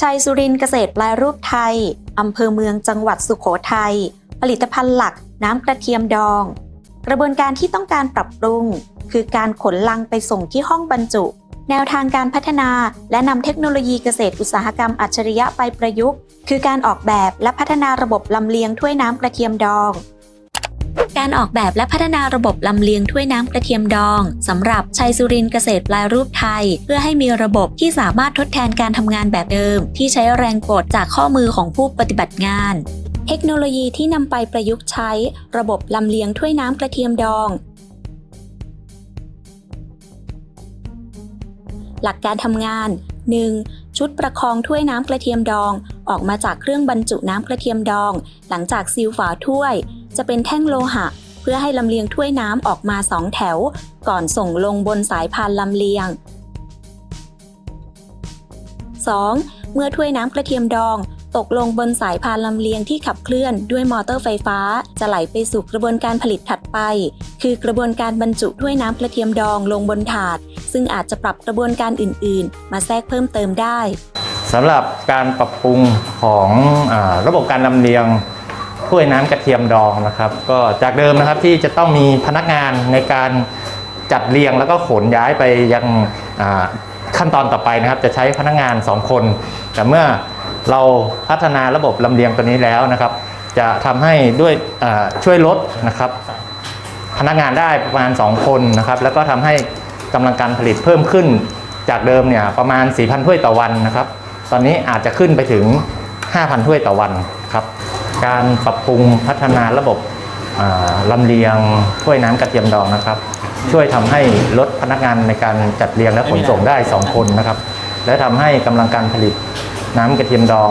ชัยสุรินเกษตรแปลรูปไทย อำเภอเมืองจังหวัดสุโขทัย ผลิตภัณฑ์หลักน้ำกระเทียมดอง กระบวนการที่ต้องการปรับปรุง คือการขนลังไปส่งที่ห้องบรรจุ แนวทางการพัฒนาและนำเทคโนโลยีเกษตรอุตสาหกรรมอัจฉริยะไปประยุกต์ คือการออกแบบและพัฒนาระบบลำเลียงถ้วยน้ำกระเทียมดอง การออกแบบและพัฒนาระบบลำเลียงถ้วยน้ำกระเทียมดองสำหรับชัยสุรินเกษตรแปลรูปไทย เพื่อให้มีระบบที่สามารถทดแทนการทำงานแบบเดิม ที่ใช้แรงกดจากข้อมือของผู้ปฏิบัติงาน เทคโนโลยีที่นำไปประยุกต์ใช้ ระบบลำเลียงถ้วยน้ำกระเทียมดอง หลักการทำงาน 1. ชุดประคองถ้วยน้ำกระเทียมดอง ออกมาจากเครื่องบรรจุน้ำกระเทียมดอง หลังจากซีลฝาถ้วย จะเป็นแท่งโลหะ เพื่อให้ลำเลียงถ้วยน้ำออกมาสองแถว ก่อนส่งลงบนสายพานลำเลียง 2. เมื่อถ้วยน้ำกระเทียมดอง ตกลงบนสายพานลำเลียงที่ขับเคลื่อนด้วยมอเตอร์ไฟฟ้า จะไหลไปสู่กระบวนการผลิตถัดไป คือกระบวนการบรรจุถ้วยน้ำกระเทียมดองลงบนถาด ซึ่งอาจจะปรับกระบวนการอื่น ๆ มาแทรกเพิ่มเติมได้สำหรับการปรับปรุงของอาระบบการลำเลียง ถ้วยน้ำกระเทียมดองนะครับ ก็จากเดิมนะครับที่จะต้องมีพนักงานในการจัดเรียงแล้วก็ขนย้ายไปยังขั้นตอนต่อไปนะครับ จะใช้พนักงาน 2 คน แต่เมื่อเราพัฒนาระบบลำเลียงตัวนี้แล้วนะครับ จะทำให้ด้วยช่วยลดนะครับ พนักงานได้ประมาณ 2 คนนะครับ แล้วก็ทำให้กำลังการผลิตเพิ่มขึ้นจากเดิมเนี่ยประมาณ 4,000ถ้วยต่อวันนะครับ ตอนนี้อาจจะขึ้นไปถึง 5,000ถ้วยต่อวันครับ การปรับปรุงพัฒนาระบบลำเลียงถ้วยน้ำกระเทียมดองนะครับ ช่วยทำให้ลดพนักงานในการจัดเรียงและขนส่งได้ 2 คนนะครับ และทำให้กำลังการผลิตน้ำกระเทียมดอง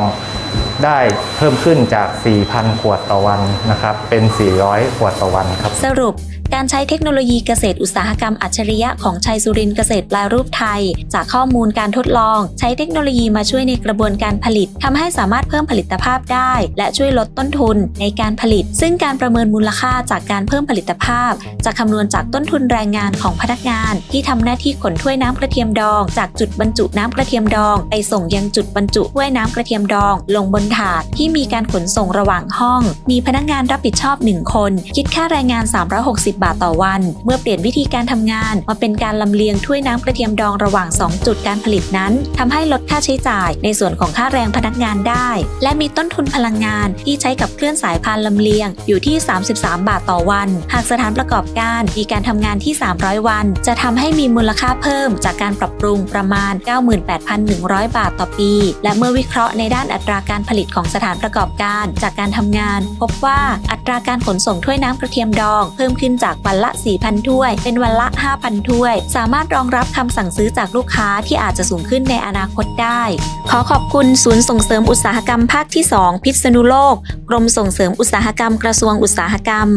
ได้เพิ่มขึ้นจาก 4,000 ขวดต่อวันนะครับ เป็น 400 ขวดต่อวันครับ สรุป การใช้เทคโนโลยีเกษตรอุตสาหกรรมอัจฉริยะของชัยสุรินเกษตรแปลรูปไทย จากข้อมูลการทดลอง ใช้เทคโนโลยีมาช่วยในกระบวนการผลิตทำให้สามารถเพิ่มผลิตภาพได้ และช่วยลดต้นทุนในการผลิต ซึ่งการประเมินมูลค่าจากการเพิ่มผลิตภาพ จะคำนวณจากต้นทุนแรงงานของพนักงาน ที่ทำหน้าที่ขนถ้วยน้ำกระเทียมดอง จากจุดบรรจุน้ำกระเทียมดอง ไปส่งยังจุดบรรจุถ้วยน้ำกระเทียมดอง ลงบนถาดที่มีการขนส่งระหว่างห้อง มีพนักงานรับผิดชอบ 1 คน คิดค่าแรงงาน 360บาทต่อวัน เมื่อเปลี่ยนวิธีการทำงานมาเป็นการลำเลียงถ้วยน้ำกระเทียมดองระหว่าง 2 จุดการผลิตนั้นทำให้ลดค่าใช้จ่ายในส่วนของค่าแรงพนักงานได้ และมีต้นทุนพลังงานที่ใช้กับเคลื่อนสายพานลำเลียงอยู่ที่ 33 บาทต่อวัน หากสถานประกอบการมีการทำงานที่ 300 วัน จะทำให้มีมูลค่าเพิ่มจากการปรับปรุงประมาณ 98,100 บาทต่อปี และเมื่อวิเคราะห์ในด้านอัตราการผลิตของสถานประกอบการ จากการทำงาน พบว่าอัตราการขนส่งถ้วยน้ำกระเทียมดอง เพิ่มขึ้นจากจากวันละ 4,000 ถ้วย เป็นวันละ 5,000 ถ้วย สามารถรองรับคำสั่งซื้อจากลูกค้าที่อาจจะสูงขึ้นในอนาคตได้ ขอขอบคุณศูนย์ส่งเสริมอุตสาหกรรมภาคที่ 2 พิษณุโลก กรมส่งเสริมอุตสาหกรรมกระทรวงอุตสาหกรรม